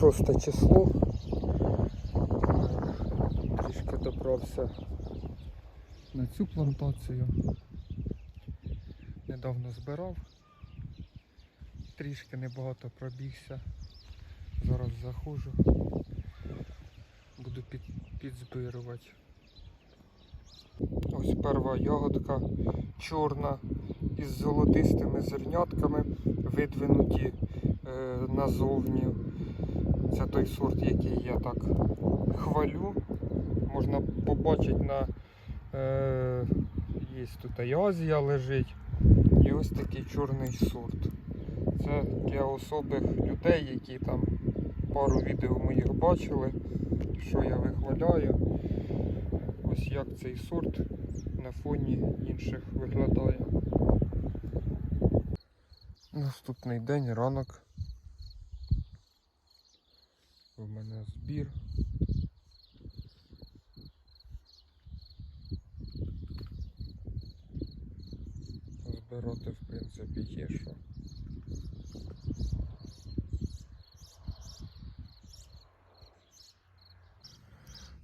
6 число. Трішки добрався на цю плантацію. Недавно збирав. Трішки небагато пробігся. Зараз заходжу. Буду під, підзбирувати. Ось перша ягодка чорна із золотистими зернятками, видвинуті е, назовні. Це той сорт, який я так хвалю. Можна побачити на е, є тут Азія лежить. І ось такий чорний сорт. Це для особих людей, які там пару відео моїх бачили, що я вихваляю. Ось як цей сорт на фоні інших виглядає. Наступний день, ранок. У мене збір. Збирати, в принципі, є що.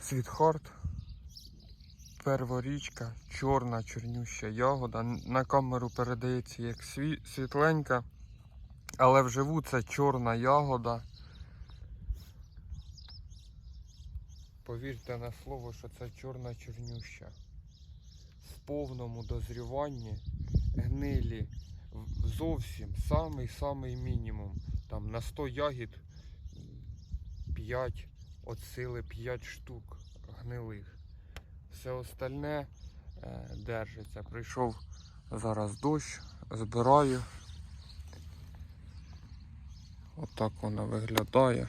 Світхарт. Перворічка, чорна, чорнюща ягода. На камеру передається як світленька, але вживу це чорна ягода. Повірте на слово, що це чорна чорнюща. В повному дозріванні гнилі зовсім самий-самий мінімум. Там на 100 ягід 5 от сили 5 штук гнилих. Все остальне е, держиться. Прийшов зараз дощ, збираю. Отак вона виглядає.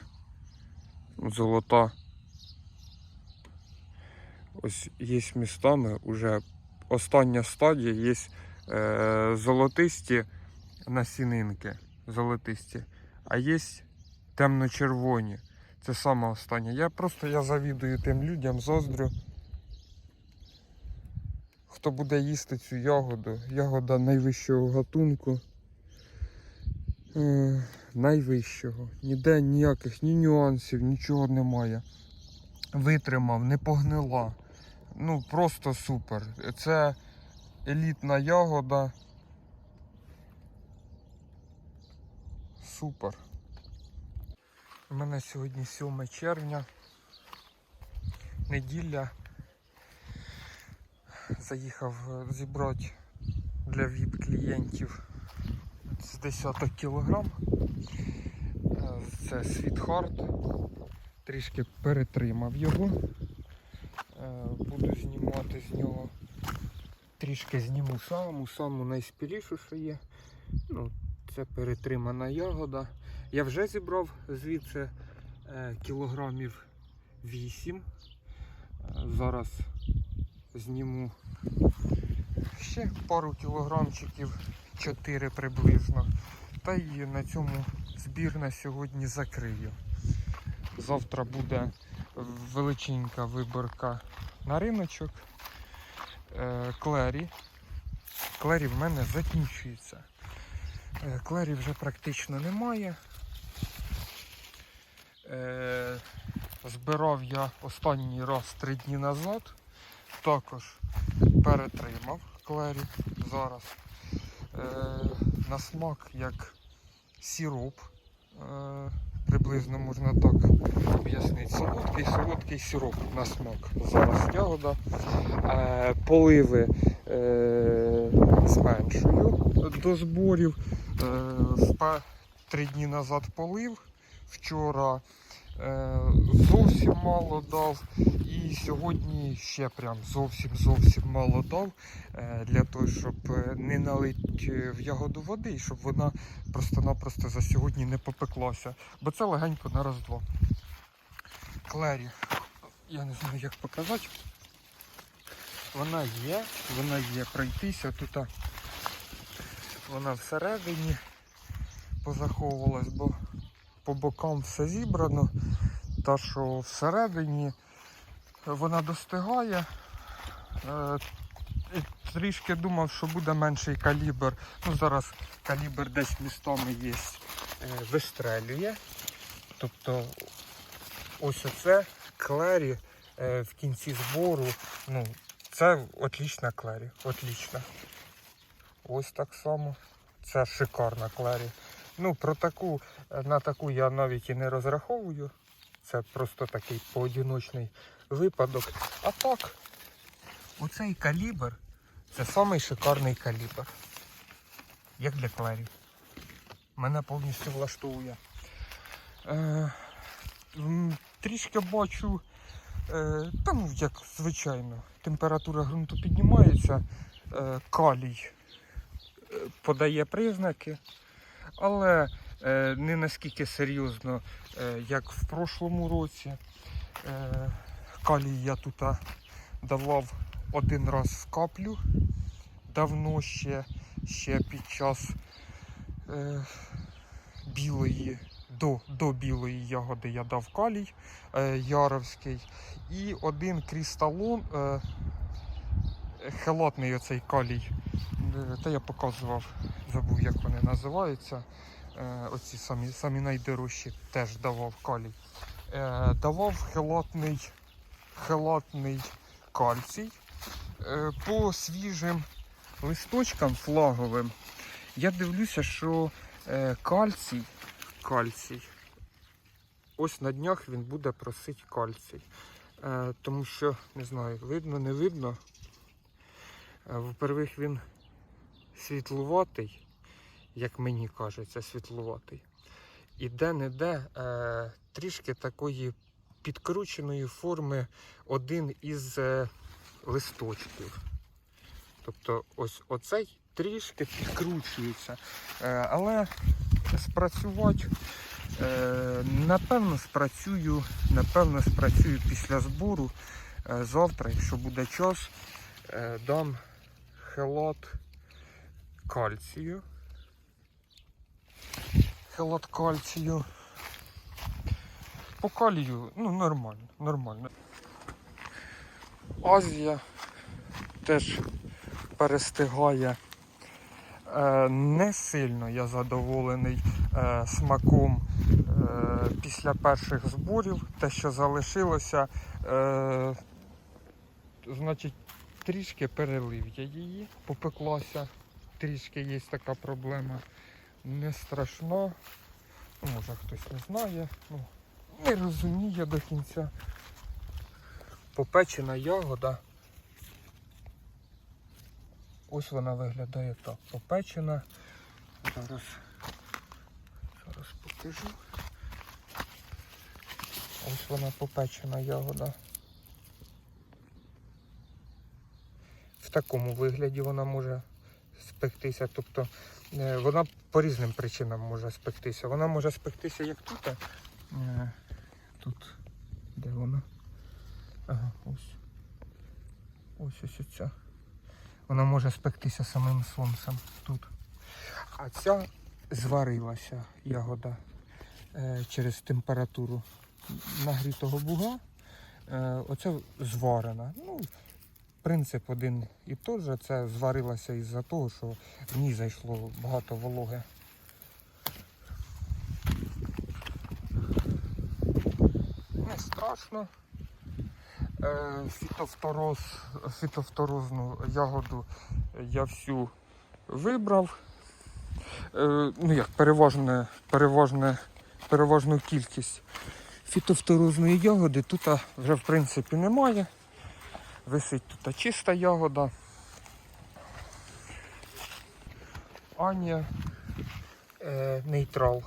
Золота. Ось є містами вже остання стадія, є е, золотисті насінинки, золотисті, а є темно-червоні. Це саме останнє. Я просто я завідую тим людям, зоздрю. Хто буде їсти цю ягоду? Ягода найвищого гатунку. Е, найвищого. Ніде ніяких ні нюансів, нічого немає. Витримав, не погнила. Ну, просто супер. Це елітна ягода. Супер. У мене сьогодні 7 червня. Неділя. Заїхав зібрати для VIP клієнтів з десяток кілограм. Е, Це світхард. Трішки перетримав його. Буду знімати з нього. Трішки зніму саму, саму найспілішу, що є. Ну, це перетримана ягода. Я вже зібрав звідси е, кілограмів 8. Е, Зараз зніму ще пару кілограмчиків 4 приблизно. Та й на цьому збір на сьогодні закрию. Завтра буде величенька виборка на риночок. Е, Клері. Клері в мене закінчується. Е, Клері вже практично немає. Е, Збирав я останній раз три дні назад. Також перетримав клері зараз. На смак як сироп. Приблизно можна так об'яснити. Солодкий, солодкий сироп на смак. Зараз ягода. Е, поливи е, зменшую до зборів. Е, три дні назад полив. Вчора зовсім мало дав. Сьогодні ще прям зовсім зовсім мало дав е, для того, щоб е, не налить е, в ягоду води і щоб вона просто-напросто за сьогодні не попеклася. Бо це легенько на раз-два. Клері. Я не знаю, як показати. Вона є, вона є пройтися тут. Вона всередині позаховувалась, бо по бокам все зібрано. Та що всередині вона достигає. Е, Трішки думав, що буде менший калібр. Ну, зараз калібр десь містами є, е, вистрелює. Тобто ось оце клері е, в кінці збору. Ну, це отлічна клері. Отлічна. Ось так само. Це шикарна клері. Ну, про таку, на таку я навіть і не розраховую. Це просто такий поодіночний випадок. А так, оцей калібр це самий шикарний калібр. Як для клері. Мене повністю влаштовує. Е, трішки бачу, е, та ну як звичайно, температура ґрунту піднімається, е, калій е, подає признаки, але не наскільки серйозно, е, як в прошлому році. Е, калій я тут давав один раз в каплю, давно ще, ще під час е, білої, до, до білої ягоди я дав калій е, яровський. І один крісталон, е, хелатний оцей калій. Е, Та я показував, забув як вони називаються. Е, оці самі, самі найдорожчі теж давав калій. Е, давав хелатний, хелатний кальцій. Е, по свіжим листочкам флаговим я дивлюся, що е, кальцій, кальцій, ось на днях він буде просити кальцій. Е, тому що, не знаю, видно, не видно. Е, Во-первых, він світлуватий, як мені кажеться, світлуватий. І де-не-де е, трішки такої підкрученої форми один із е, листочків. Тобто ось оцей трішки підкручується. Е, але спрацювати, е, напевно, спрацюю, напевно, спрацюю після збору. Е, завтра, якщо буде час, е, дам хелат кальцію. Хелат кальцію. По калію, ну нормально, нормально. Азія теж перестигає. Е, Не сильно я задоволений е, смаком е, після перших зборів. Те, що залишилося, значить, трішки перелив я її, попеклася. Трішки є така проблема. Не страшно. Ну, Може хтось не знає, ну, не розуміє до кінця. Попечена ягода. Ось вона виглядає так. Попечена. Зараз, зараз покажу. Ось вона попечена ягода. В такому вигляді вона може спектися. Тобто е, вона по різним причинам може спектися. Вона може спектися як тут. е, Тут. Де вона? Ага, ось. Ось ось оця. Вона може спектися самим сонцем тут. А ця зварилася ягода е, через температуру нагрітого буга. Оце зварена. Ну, принцип один і той же. Це зварилося із-за того, що в ній зайшло багато вологи. Не страшно. Е, Фітофтороз, фітофторозну ягоду я всю вибрав. Е, Ну як, переважне, переважне, переважну кількість фітофторозної ягоди тут вже в принципі немає. Висить тут чиста ягода. Аня е, нейтрал.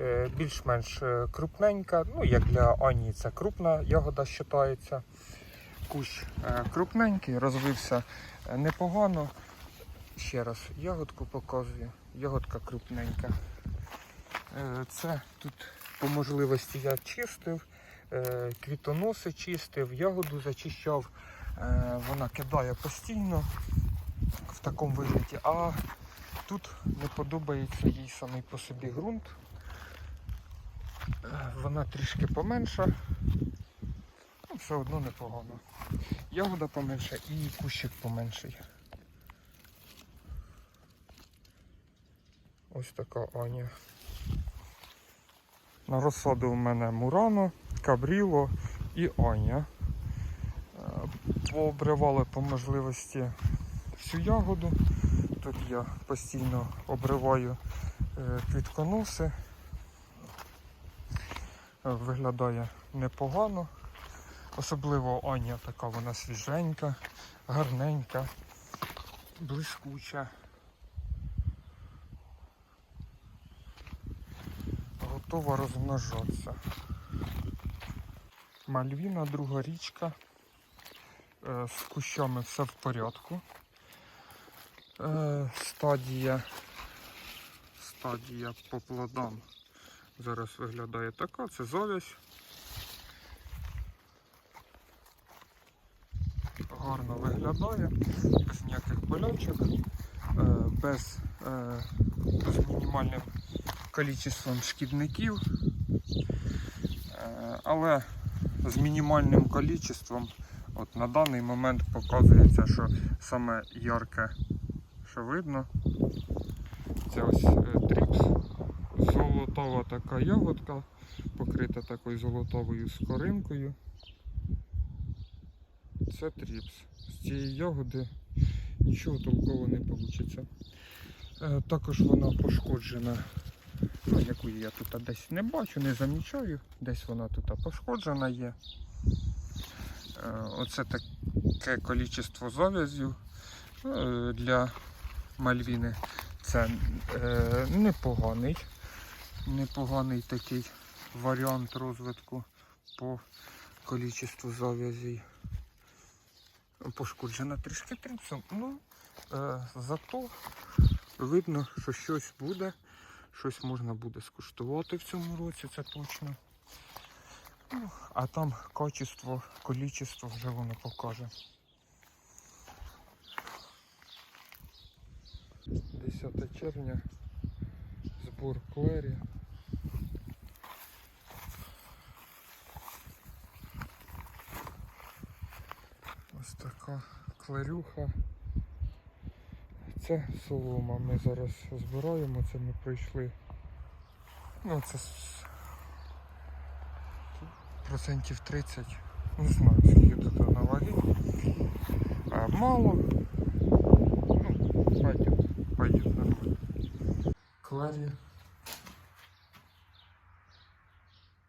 Е, більш-менш е, крупненька. Ну, як для Ані, це крупна ягода вважається. Кущ е, крупненький, розвився е, непогано. Ще раз ягодку показую. Ягодка крупненька. Е, Це тут по можливості я чистив, квітоноси чистив, ягоду зачищав. Е, Вона кидає постійно в такому вигляді, а тут не подобається їй самий по собі ґрунт. Е, Вона трішки поменша, ну, все одно непогано. Ягода поменша і кущик поменший. Ось така Аня. На розсаду у мене Мурано, Кабріло і Аня. Е, Пообривали по можливості всю ягоду. Тут я постійно обриваю е, квітконоси. Е, Виглядає непогано. Особливо Аня така вона свіженька, гарненька, блискуча. Готова розмножатися. Мальвіна, друга річка. Е, З кущами все в порядку. Е, Стадія, стадія по плодам зараз виглядає така, це завязь. Гарно виглядає, без ніяких болячок, е, без, е, з мінімальним кількістю шкідників, Е, але з мінімальним кількістю От на даний момент показується, що саме ярке, що видно, це ось е, тріпс, золотова така ягодка, покрита такою золотовою скоринкою. Це тріпс. З цієї ягоди нічого толково не вийде. Е, також вона пошкоджена, ну, яку я тут десь не бачу, не замічаю, десь вона тут пошкоджена є. Е, Оце таке кількість зав'язів е, для Мальвіни. Це е, непоганий, непоганий такий варіант розвитку по кількістю зав'язів. Пошкоджена трішки трипсом. Ну, зато видно, що щось буде, щось можна буде скуштувати в цьому році, це точно. Ну, а там качество, количество вже воно покаже. 10 червня. Збор клері. Ось така клерюха. Це солома. Ми зараз збираємо, це ми прийшли. Ну, це процентів 30. Не знаю, скільки тут на вагі. А, мало. Ну, пойдет, пойдет нормально. Кларі.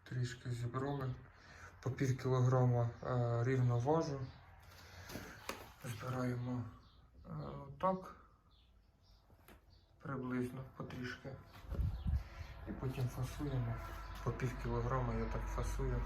Трішки зібрали. По пів кілограма е, рівно важу. Збираємо е, так. Приблизно потрішки. І потім фасуємо. По пів кілограма я так фасую.